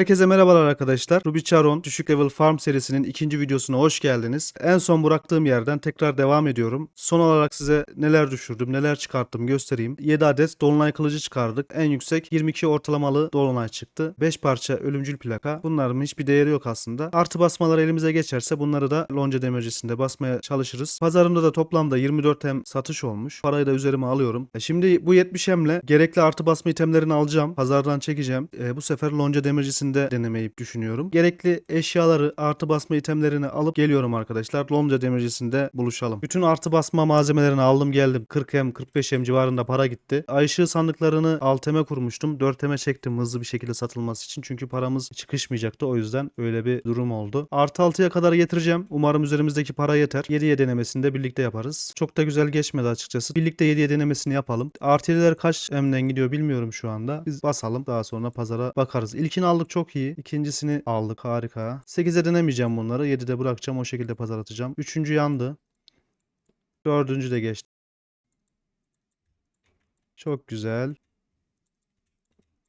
Herkese merhabalar arkadaşlar. Ruby Charon Düşük Level Farm serisinin ikinci videosuna hoş geldiniz. En son bıraktığım yerden tekrar devam ediyorum. Son olarak size neler düşürdüm, neler çıkarttım göstereyim. 7 adet Dolunay kılıcı çıkardık. En yüksek 22 ortalamalı Dolunay çıktı. 5 parça ölümcül plaka. Bunların hiçbir değeri yok aslında. Artı basmalar elimize geçerse bunları da lonca demircisinde basmaya çalışırız. Pazarımda da toplamda 24 hem satış olmuş. Parayı da üzerime alıyorum. E Şimdi bu 70 hemle gerekli artı basma itemlerini alacağım. Pazardan çekeceğim. E, bu sefer lonca demircisinde denemeyi düşünüyorum. Gerekli eşyaları, artı basma itemlerini alıp geliyorum arkadaşlar. Lonca demircisinde buluşalım. Bütün artı basma malzemelerini aldım geldim. 40 hem 45 hem civarında para gitti. Ay ışığı sandıklarını 6 heme kurmuştum. 4 heme çektim hızlı bir şekilde satılması için. Çünkü paramız çıkışmayacaktı. O yüzden öyle bir durum oldu. Artı 6'ya kadar getireceğim. Umarım üzerimizdeki para yeter. 7'ye denemesini de birlikte yaparız. Çok da güzel geçmedi açıkçası. Birlikte 7'ye denemesini yapalım. Artı 7'ler kaç emden gidiyor bilmiyorum şu anda. Biz basalım. Daha sonra pazara bakarız. İlkini aldık çok iyi. İkincisini aldık harika. 8'e denemeyeceğim bunları. 7'de bırakacağım. O şekilde pazar atacağım. Üçüncü yandı. Dördüncü de geçti. Çok güzel.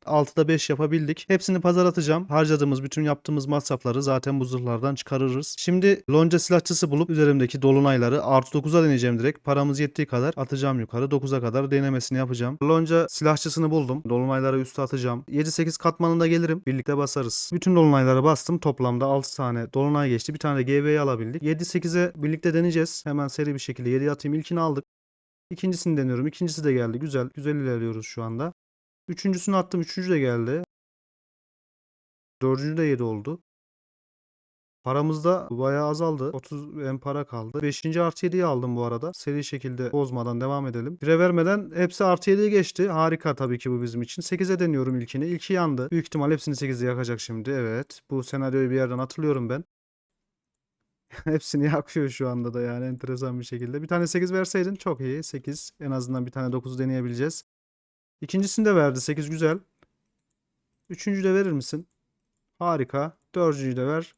6'da 5 yapabildik. Hepsini pazar atacağım. Harcadığımız bütün yaptığımız masrafları zaten bu zırhlardan çıkarırız. Şimdi lonca silahçısı bulup üzerimdeki dolunayları artı 9'a deneyeceğim direkt. Paramız yettiği kadar atacağım yukarı. 9'a kadar denemesini yapacağım. Lonca silahçısını buldum. Dolunayları üste atacağım. 7-8 katmanında gelirim. Birlikte basarız. Bütün dolunayları bastım. Toplamda 6 tane dolunay geçti. Bir tane GB'yi alabildik. 7-8'e birlikte deneyeceğiz. Hemen seri bir şekilde 7'ye atayım. İlkini aldık. İkincisini deniyorum. İkincisi de geldi. Güzel. Güzel ilerliyoruz şu anda. Üçüncüsünü attım. Üçüncü de geldi. Dördüncü de 7 oldu. Paramız da bayağı azaldı. 30 en para kaldı. 5. artı 7'yi aldım bu arada. Seri şekilde bozmadan devam edelim. Pire vermeden hepsi artı 7'ye geçti. Harika tabii ki bu bizim için. 8'e deniyorum ilkini. İlki yandı. Büyük ihtimal hepsini 8'de yakacak şimdi. Evet. Bu senaryoyu bir yerden hatırlıyorum ben. Hepsini yakıyor şu anda da yani enteresan bir şekilde. Bir tane 8 verseydin çok iyi. 8 en azından bir tane 9 deneyebileceğiz. İkincisini de verdi. 8 güzel. Üçüncü de verir misin? Harika. Dördüncüyü de ver.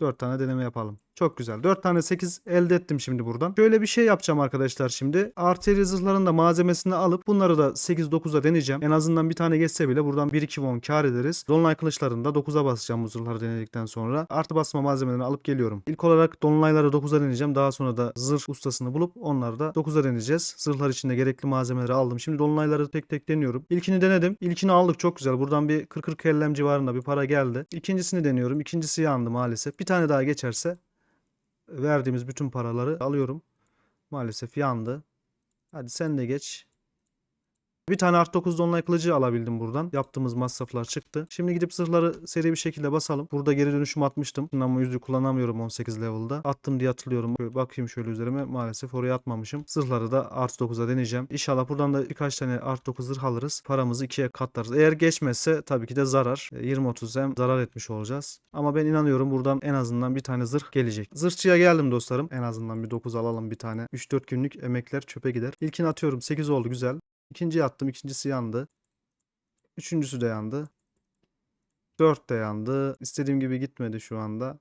4 tane deneme yapalım. Çok güzel. 4 tane 8 elde ettim şimdi buradan. Şöyle bir şey yapacağım arkadaşlar şimdi. Arteri zırhların da malzemesini alıp bunları da 8-9'a deneyeceğim. En azından bir tane geçse bile buradan 1-2 won kar ederiz. Dolunay kılıçlarını da 9'a basacağım bu zırhları denedikten sonra. Artı basma malzemelerini alıp geliyorum. İlk olarak dolunayları 9'a deneyeceğim. Daha sonra da zırh ustasını bulup onları da 9'a deneyeceğiz. Zırhlar için de gerekli malzemeleri aldım. Şimdi dolunayları tek tek deniyorum. İlkini denedim. İlkini aldık çok güzel. Buradan bir 40-40 ellem civarında bir para geldi. İkincisini deniyorum. İkincisi yandı maalesef. Bir tane daha geçerse verdiğimiz bütün paraları alıyorum. Maalesef yandı. Hadi sen de geç. Bir tane art 9 donlay kılıcı alabildim buradan. Yaptığımız masraflar çıktı. Şimdi gidip zırhları seri bir şekilde basalım. Burada geri dönüşüm atmıştım. Ama yüzü kullanamıyorum 18 level'da. Attım diye hatırlıyorum. Böyle bakayım şöyle üzerime. Maalesef oraya atmamışım. Zırhları da art 9'a deneyeceğim. İnşallah buradan da birkaç tane art 9 zırh alırız. Paramızı ikiye katlarız. Eğer geçmezse tabii ki de zarar. E, 20-30 hem zarar etmiş olacağız. Ama ben inanıyorum buradan en azından bir tane zırh gelecek. Zırhçıya geldim dostlarım. En azından bir 9 alalım bir tane. 3-4 günlük emekler çöpe gider. İlkini atıyorum. 8 oldu güzel. İkinciyi attım. ikincisi yandı. Üçüncüsü de yandı. Dört de yandı. İstediğim gibi gitmedi şu anda.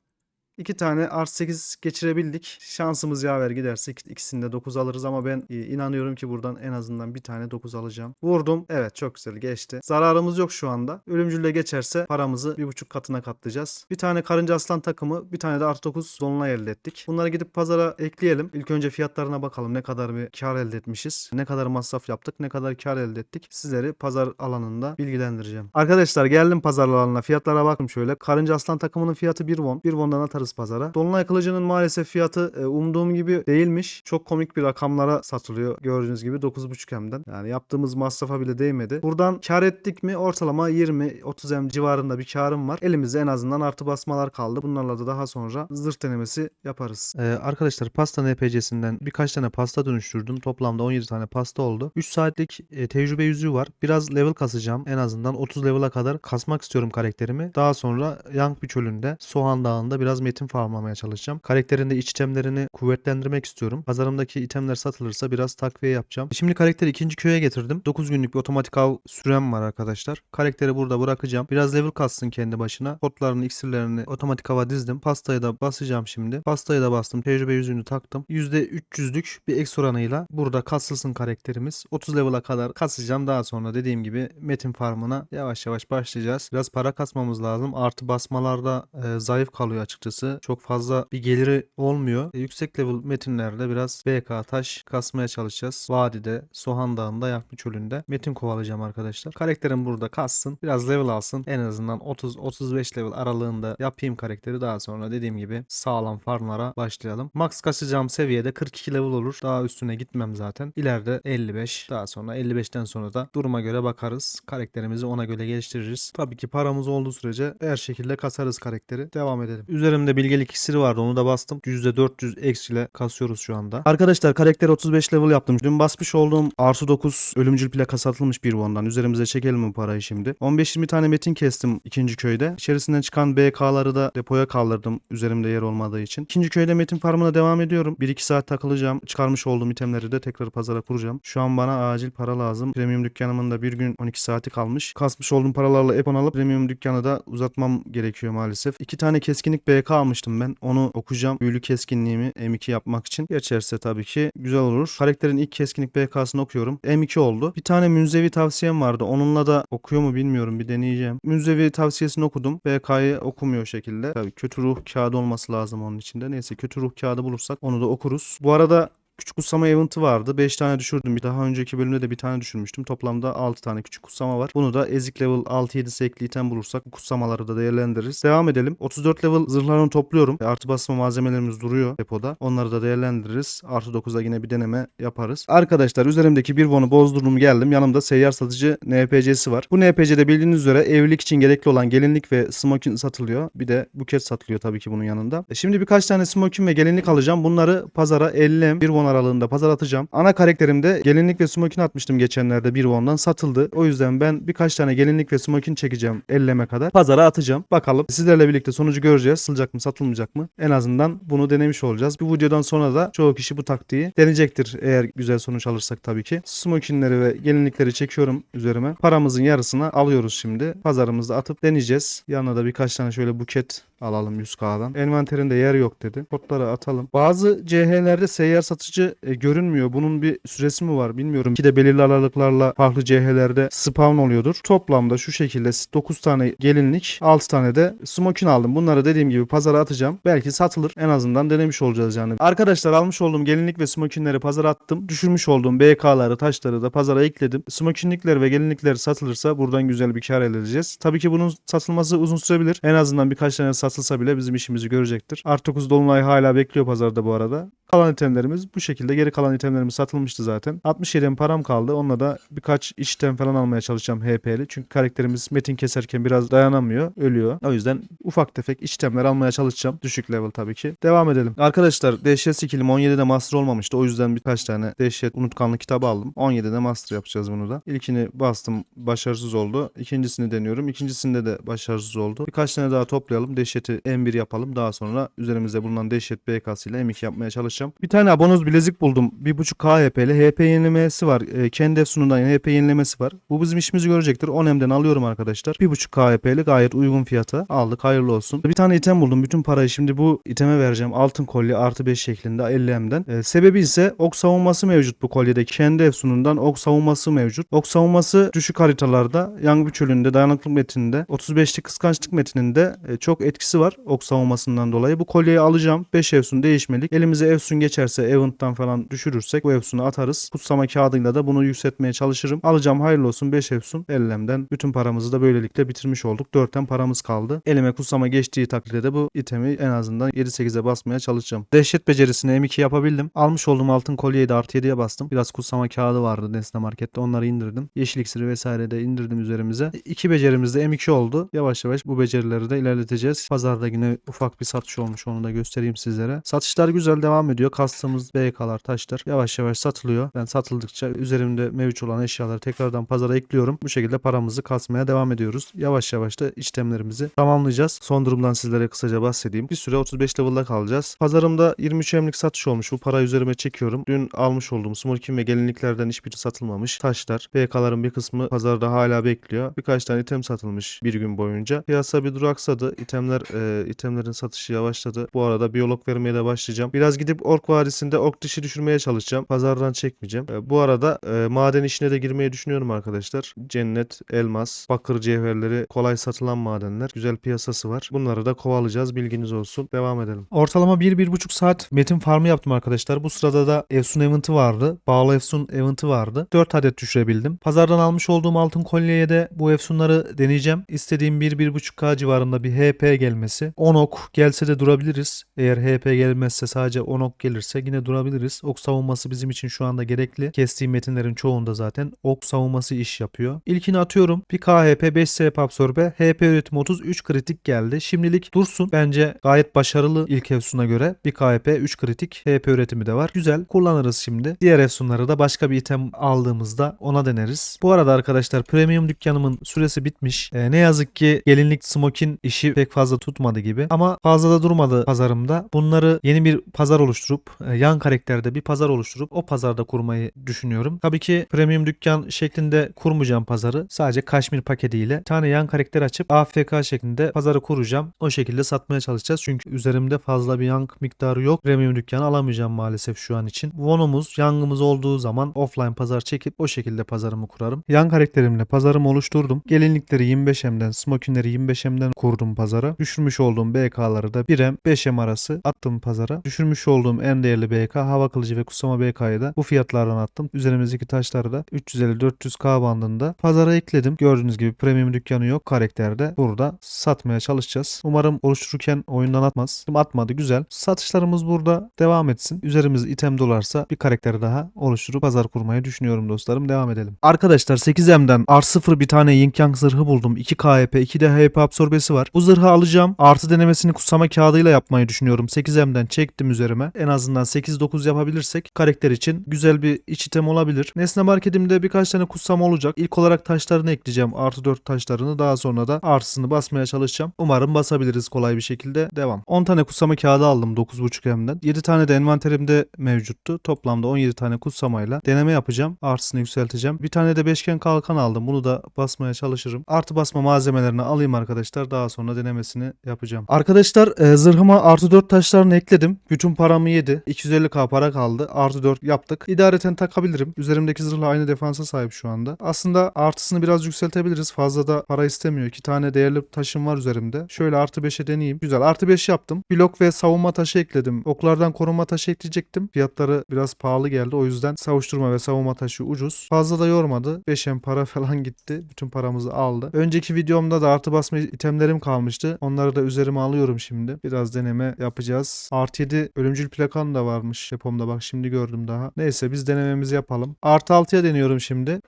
İki tane art 8 geçirebildik. Şansımız yaver giderse ik- ikisini de 9 alırız ama ben e, inanıyorum ki buradan en azından bir tane 9 alacağım. Vurdum. Evet çok güzel geçti. Zararımız yok şu anda. Ölümcülle geçerse paramızı bir buçuk katına katlayacağız. Bir tane karınca aslan takımı bir tane de art 9 dolunay elde ettik. Bunları gidip pazara ekleyelim. İlk önce fiyatlarına bakalım ne kadar bir kar elde etmişiz. Ne kadar masraf yaptık ne kadar kar elde ettik. Sizleri pazar alanında bilgilendireceğim. Arkadaşlar geldim pazar alanına fiyatlara bakın şöyle. Karınca aslan takımının fiyatı 1 won. 1 won'dan atarız pazara. Dolunay kılıcının maalesef fiyatı e, umduğum gibi değilmiş. Çok komik bir rakamlara satılıyor gördüğünüz gibi 9.5 hemden. Yani yaptığımız masrafa bile değmedi. Buradan kar ettik mi ortalama 20-30 hem civarında bir karım var. Elimizde en azından artı basmalar kaldı. Bunlarla da daha sonra zırh denemesi yaparız. Ee, arkadaşlar pasta NPC'sinden birkaç tane pasta dönüştürdüm. Toplamda 17 tane pasta oldu. 3 saatlik e, tecrübe yüzüğü var. Biraz level kasacağım. En azından 30 level'a kadar kasmak istiyorum karakterimi. Daha sonra Young bir çölünde Soğan Dağı'nda biraz metin farmlamaya çalışacağım. Karakterinde iç itemlerini kuvvetlendirmek istiyorum. Pazarımdaki itemler satılırsa biraz takviye yapacağım. Şimdi karakteri ikinci köye getirdim. 9 günlük bir otomatik av sürem var arkadaşlar. Karakteri burada bırakacağım. Biraz level katsın kendi başına. Potlarını, iksirlerini otomatik hava dizdim. Pastayı da basacağım şimdi. Pastayı da bastım. Tecrübe yüzüğünü taktım. %300'lük bir eks oranıyla burada kasılsın karakterimiz. 30 level'a kadar kasacağım. Daha sonra dediğim gibi metin farmına yavaş yavaş başlayacağız. Biraz para kasmamız lazım. Artı basmalarda e, zayıf kalıyor açıkçası. Çok fazla bir geliri olmuyor. E, yüksek level metinlerde biraz BK taş kasmaya çalışacağız. Vadide, Soğan Dağı'nda, Yakmi Çölü'nde metin kovalayacağım arkadaşlar. Karakterim burada kassın. Biraz level alsın. En azından 30-35 level aralığında yapayım karakteri. Daha sonra dediğim gibi sağlam farmlara başlayalım. Max kasacağım seviyede 42 level olur. Daha üstüne gitmem zaten. İleride 55. Daha sonra 55'ten sonra da duruma göre bakarız. Karakterimizi ona göre geliştiririz. Tabii ki paramız olduğu sürece her şekilde kasarız karakteri. Devam edelim. Üzerimde bilgelik iksiri vardı. Onu da bastım. %400 eksiyle kasıyoruz şu anda. Arkadaşlar karakter 35 level yaptım. Dün basmış olduğum artı 9 ölümcül plaka satılmış bir ondan. Üzerimize çekelim bu parayı şimdi. 15-20 tane metin kestim ikinci köyde. İçerisinden çıkan BK'ları da depoya kaldırdım. Üzerimde yer olmadığı için. İkinci köyde metin farmına devam ediyorum. 1-2 saat takılacağım. Çıkarmış olduğum itemleri de tekrar pazara kuracağım. Şu an bana acil para lazım. Premium dükkanımın da bir gün 12 saati kalmış. Kasmış olduğum paralarla epon alıp premium dükkanı da uzatmam gerekiyor maalesef. İki tane keskinlik BK almıştım ben. Onu okuyacağım. Büyülü keskinliğimi M2 yapmak için. Geçerse tabii ki güzel olur. Karakterin ilk keskinlik BK'sını okuyorum. M2 oldu. Bir tane münzevi tavsiyem vardı. Onunla da okuyor mu bilmiyorum. Bir deneyeceğim. Münzevi tavsiyesini okudum. BK'yı okumuyor şekilde. Tabii kötü ruh kağıdı olması lazım onun içinde. Neyse kötü ruh kağıdı bulursak onu da okuruz. Bu arada Küçük kutsama eventi vardı. 5 tane düşürdüm. Bir daha önceki bölümde de bir tane düşürmüştüm. Toplamda 6 tane küçük kutsama var. Bunu da ezik level 6-7 ekli item bulursak bu kutsamaları da değerlendiririz. Devam edelim. 34 level zırhlarını topluyorum. Artı basma malzemelerimiz duruyor depoda. Onları da değerlendiririz. Artı 9'da yine bir deneme yaparız. Arkadaşlar üzerimdeki bir vonu bozdurdum geldim. Yanımda seyyar satıcı NPC'si var. Bu NPC'de bildiğiniz üzere evlilik için gerekli olan gelinlik ve smokin satılıyor. Bir de buket satılıyor tabii ki bunun yanında. E Şimdi birkaç tane smokin ve gelinlik alacağım. Bunları pazara 50 bir won aralığında pazar atacağım. Ana karakterimde gelinlik ve smokin atmıştım geçenlerde bir won'dan satıldı. O yüzden ben birkaç tane gelinlik ve smokin çekeceğim 50'me kadar. Pazara atacağım. Bakalım sizlerle birlikte sonucu göreceğiz. Satılacak mı satılmayacak mı? En azından bunu denemiş olacağız. Bu videodan sonra da çoğu kişi bu taktiği deneyecektir eğer güzel sonuç alırsak tabii ki. Smokinleri ve gelinlikleri çekiyorum üzerime. Paramızın yarısını alıyoruz şimdi. Pazarımızda atıp deneyeceğiz. Yanına da birkaç tane şöyle buket alalım 100k'dan. Envanterinde yer yok dedi. Kodları atalım. Bazı CH'lerde seyyar satıcı e, görünmüyor. Bunun bir süresi mi var bilmiyorum. Ki de belirli aralıklarla farklı CH'lerde spawn oluyordur. Toplamda şu şekilde 9 tane gelinlik 6 tane de smokin aldım. Bunları dediğim gibi pazara atacağım. Belki satılır. En azından denemiş olacağız yani. Arkadaşlar almış olduğum gelinlik ve smokinleri pazara attım. Düşürmüş olduğum BK'ları taşları da pazara ekledim. Smokinlikler ve gelinlikler satılırsa buradan güzel bir kar elde edeceğiz. Tabii ki bunun satılması uzun sürebilir. En azından birkaç tane satılsa bile bizim işimizi görecektir. Art 9 Dolunay hala bekliyor pazarda bu arada. Kalan itemlerimiz bu şekilde. Geri kalan itemlerimiz satılmıştı zaten. 67 param kaldı. Onunla da birkaç işten falan almaya çalışacağım HP'li. Çünkü karakterimiz metin keserken biraz dayanamıyor. Ölüyor. O yüzden ufak tefek işlemler almaya çalışacağım. Düşük level tabii ki. Devam edelim. Arkadaşlar dehşet skillim 17'de master olmamıştı. O yüzden birkaç tane dehşet unutkanlık kitabı aldım. 17'de master yapacağız bunu da. İlkini bastım. Başarısız oldu. İkincisini deniyorum. İkincisinde de başarısız oldu. Birkaç tane daha toplayalım. Dehşeti M1 yapalım. Daha sonra üzerimizde bulunan dehşet BK'sı ile M2 yapmaya çalışacağım. Bir tane abonoz bilezik buldum. 1.5K HP'li. HP yenilemesi var. E, kendi efsunundan HP yenilemesi var. Bu bizim işimizi görecektir. 10M'den alıyorum arkadaşlar. 1.5K HP'li gayet uygun fiyata. Aldık. Hayırlı olsun. Bir tane item buldum. Bütün parayı şimdi bu iteme vereceğim. Altın kolye artı 5 şeklinde 50M'den. E, sebebi ise ok savunması mevcut bu kolyede. Kendi efsunundan ok savunması mevcut. Ok savunması düşük haritalarda Yangbi çölünde dayanıklılık metninde 35'lik kıskançlık metninde e, çok etkisi var ok savunmasından dolayı. Bu kolyeyi alacağım. 5 efsun değişmelik. Elimize efsun geçerse event'tan falan düşürürsek bu efsunu atarız. Kutsama kağıdıyla da bunu yükseltmeye çalışırım. Alacağım hayırlı olsun 5 efsun. Ellemden bütün paramızı da böylelikle bitirmiş olduk. 4'ten paramız kaldı. Elime kutsama geçtiği takdirde de bu itemi en azından 7-8'e basmaya çalışacağım. Dehşet becerisini M2 yapabildim. Almış olduğum altın kolyeyi de artı 7'ye bastım. Biraz kutsama kağıdı vardı Nesne Market'te. Onları indirdim. Yeşil iksiri vesaire de indirdim üzerimize. İki becerimizde M2 oldu. Yavaş yavaş bu becerileri de ilerleteceğiz. Pazarda yine ufak bir satış olmuş onu da göstereyim sizlere. Satışlar güzel devam ediyor. Kastığımız BK'lar taşlar yavaş yavaş satılıyor. Ben satıldıkça üzerimde mevcut olan eşyaları tekrardan pazara ekliyorum. Bu şekilde paramızı kasmaya devam ediyoruz. Yavaş yavaş da işlemlerimizi tamamlayacağız. Son durumdan sizlere kısaca bahsedeyim. Bir süre 35 level'da kalacağız. Pazarımda 23 emlik satış olmuş. Bu parayı üzerime çekiyorum. Dün almış olduğum smokin ve gelinliklerden hiçbiri satılmamış. Taşlar, BK'ların bir kısmı pazarda hala bekliyor. Birkaç tane item satılmış bir gün boyunca. Piyasa bir duraksadı. İtemler, e, itemlerin satışı yavaşladı. Bu arada biyolog vermeye de başlayacağım. Biraz gidip Ork Vadisi'nde ork dişi düşürmeye çalışacağım. Pazardan çekmeyeceğim. E, bu arada e, maden işine de girmeyi düşünüyorum arkadaşlar. Cennet, elmas, bakır cevherleri kolay satılan madenler. Güzel piyasası var. Bunları da kovalayacağız. Bilginiz olsun. Devam edelim. Ortalama 1-1,5 saat metin farmı yaptım arkadaşlar. Bu sırada da Efsun event'i vardı. Bağlı Efsun event'i vardı. 4 adet düşürebildim. Pazardan almış olduğum altın kolyeye de bu Efsunları deneyeceğim. İstediğim 1-1,5K civarında bir HP gelmesi. 10 ok gelse de durabiliriz. Eğer HP gelmezse sadece 10 ok gelirse yine durabiliriz. Ok savunması bizim için şu anda gerekli. Kestiğim metinlerin çoğunda zaten ok savunması iş yapıyor. İlkini atıyorum. Bir KHP 5 SP absorbe. HP üretimi 33 kritik geldi. Şimdilik dursun. Bence gayet başarılı ilk Efsun'a göre. Bir KHP 3 kritik HP üretimi de var. Güzel. Kullanırız şimdi. Diğer Efsun'ları da başka bir item aldığımızda ona deneriz. Bu arada arkadaşlar premium dükkanımın süresi bitmiş. Ee, ne yazık ki gelinlik smokin işi pek fazla tutmadı gibi. Ama fazla da durmadı pazarımda. Bunları yeni bir pazar oluşturup e, yan karakterde bir pazar oluşturup o pazarda kurmayı düşünüyorum. Tabii ki premium dükkan şeklinde kurmayacağım pazarı. Sadece kaşmir paketiyle tane yan karakter açıp AFK şeklinde pazarı kuracağım. O şekilde satmaya çalışacağız. Çünkü üzerimde fazla bir yank miktarı yok. Premium dükkanı alamayacağım maalesef şu an için. Won'umuz, yangımız olduğu zaman offline pazar çekip o şekilde pazarımı kurarım. Yan karakterimle pazarımı oluşturdum. Gelinlikleri 25M'den, smokinleri 25M'den kurdum pazara. Düşürmüş olduğum BK'ları da 1M, 5M arası attım pazara. Düşürmüş olduğum en değerli BK, hava kılıcı ve kusama BK'yı da bu fiyatlardan attım. Üzerimizdeki taşları da 350-400K bandında pazara ekledim. Gördüğünüz gibi premium dükkanı yok karakterde. Burada satmaya çalışacağız. Umarım oluştururken oyundan atmaz. Atmadı güzel. Satışlarımız burada devam etsin. Üzerimiz item dolarsa bir karakter daha oluşturup pazar kurmayı düşünüyorum dostlarım. Devam edelim. Arkadaşlar 8M'den R0 bir tane Yin Yang zırhı buldum. 2 KHP, 2 de HP absorbesi var. Bu zırhı alacağım. Artı denemesini kutsama kağıdıyla yapmayı düşünüyorum. 8M'den çektim üzerime. En azından 8-9 yapabilirsek karakter için güzel bir iç item olabilir. Nesne marketimde birkaç tane kutsama olacak. İlk olarak taşlarını ekleyeceğim. Artı 4 taşlarını. Daha sonra da artısını basmaya çalışacağım. Umarım basabiliriz kolay bir şekilde. Devam. 10 tane kutsama kağıdı aldım 9.5M'den. 7 tane de envanterimde mevcuttu. Toplamda 17 tane kutsamayla deneme yapacağım. Artısını yükselteceğim. Bir tane de beşgen kalkan aldım. Bunu da basmaya çalışırım. Artı basma malzemelerini alayım arkadaşlar. Daha sonra denemesini yapacağım. Arkadaşlar e, zırhıma artı 4 taşlarını ekledim. Bütün paramı yedi. 250k para kaldı. Artı 4 yaptık. İdareten takabilirim. Üzerimdeki zırhla aynı defansa sahip şu anda. Aslında artısını biraz yükseltebiliriz. Fazla da para istemiyor. 2 tane değerli taşım var üzerimde. Şöyle artı 5'e deneyeyim. Güzel. Artı 5 yaptım. Blok ve savunma taşı ekledim. Oklardan korunma taşı ekleyecektim. Fiyatları biraz pahalı geldi. O yüzden savuşturma ve savunma taşı ucuz. Fazla da yormadı. 5M para falan gitti. Bütün paramızı aldı. Önceki videomda da artı basma itemlerim kalmıştı. Onları da üzerime alıyorum şimdi. Biraz deneme yapacağız. Artı 7 ölümcül plakan da varmış depomda. Bak şimdi gördüm daha. Neyse biz denememizi yapalım. Artı 6'ya deniyorum şimdi.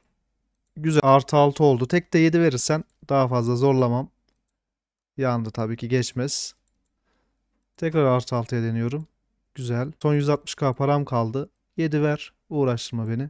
Güzel. Artı 6 oldu. Tek de 7 verirsen daha fazla zorlamam. Yandı tabii ki geçmez. Tekrar artı 6'ya deniyorum. Güzel. Son 160k param kaldı. 7 ver. Uğraştırma beni.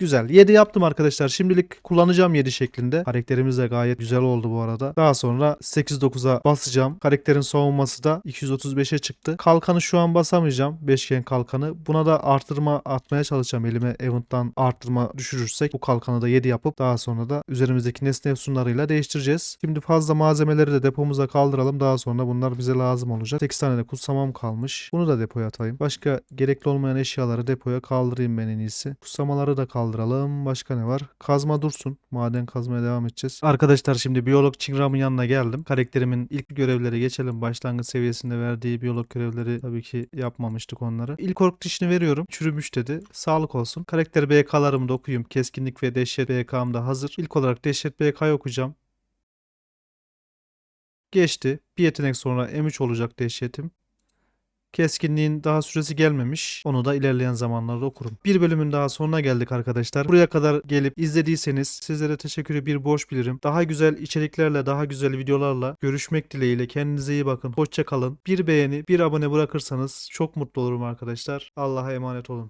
Güzel. 7 yaptım arkadaşlar. Şimdilik kullanacağım 7 şeklinde. Karakterimiz de gayet güzel oldu bu arada. Daha sonra 8-9'a basacağım. Karakterin savunması da 235'e çıktı. Kalkanı şu an basamayacağım. Beşgen kalkanı. Buna da artırma atmaya çalışacağım. Elime event'tan artırma düşürürsek bu kalkanı da 7 yapıp daha sonra da üzerimizdeki nesne efsunlarıyla değiştireceğiz. Şimdi fazla malzemeleri de depomuza kaldıralım. Daha sonra bunlar bize lazım olacak. 8 tane de kutsamam kalmış. Bunu da depoya atayım. Başka gerekli olmayan eşyaları depoya kaldırayım ben en iyisi. Kutsamaları da kaldıralım. Başka ne var? Kazma dursun. Maden kazmaya devam edeceğiz. Arkadaşlar şimdi biyolog Çingram'ın yanına geldim. Karakterimin ilk görevlere geçelim. Başlangıç seviyesinde verdiği biyolog görevleri tabii ki yapmamıştık onları. İlk ork dişini veriyorum. Çürümüş dedi. Sağlık olsun. Karakter BK'larımı da okuyayım. Keskinlik ve dehşet BK'm da hazır. İlk olarak dehşet BK'yı okuyacağım. Geçti. Bir yetenek sonra M3 olacak dehşetim. Keskinliğin daha süresi gelmemiş. Onu da ilerleyen zamanlarda okurum. Bir bölümün daha sonuna geldik arkadaşlar. Buraya kadar gelip izlediyseniz sizlere teşekkürü bir borç bilirim. Daha güzel içeriklerle, daha güzel videolarla görüşmek dileğiyle. Kendinize iyi bakın. Hoşça kalın. Bir beğeni, bir abone bırakırsanız çok mutlu olurum arkadaşlar. Allah'a emanet olun.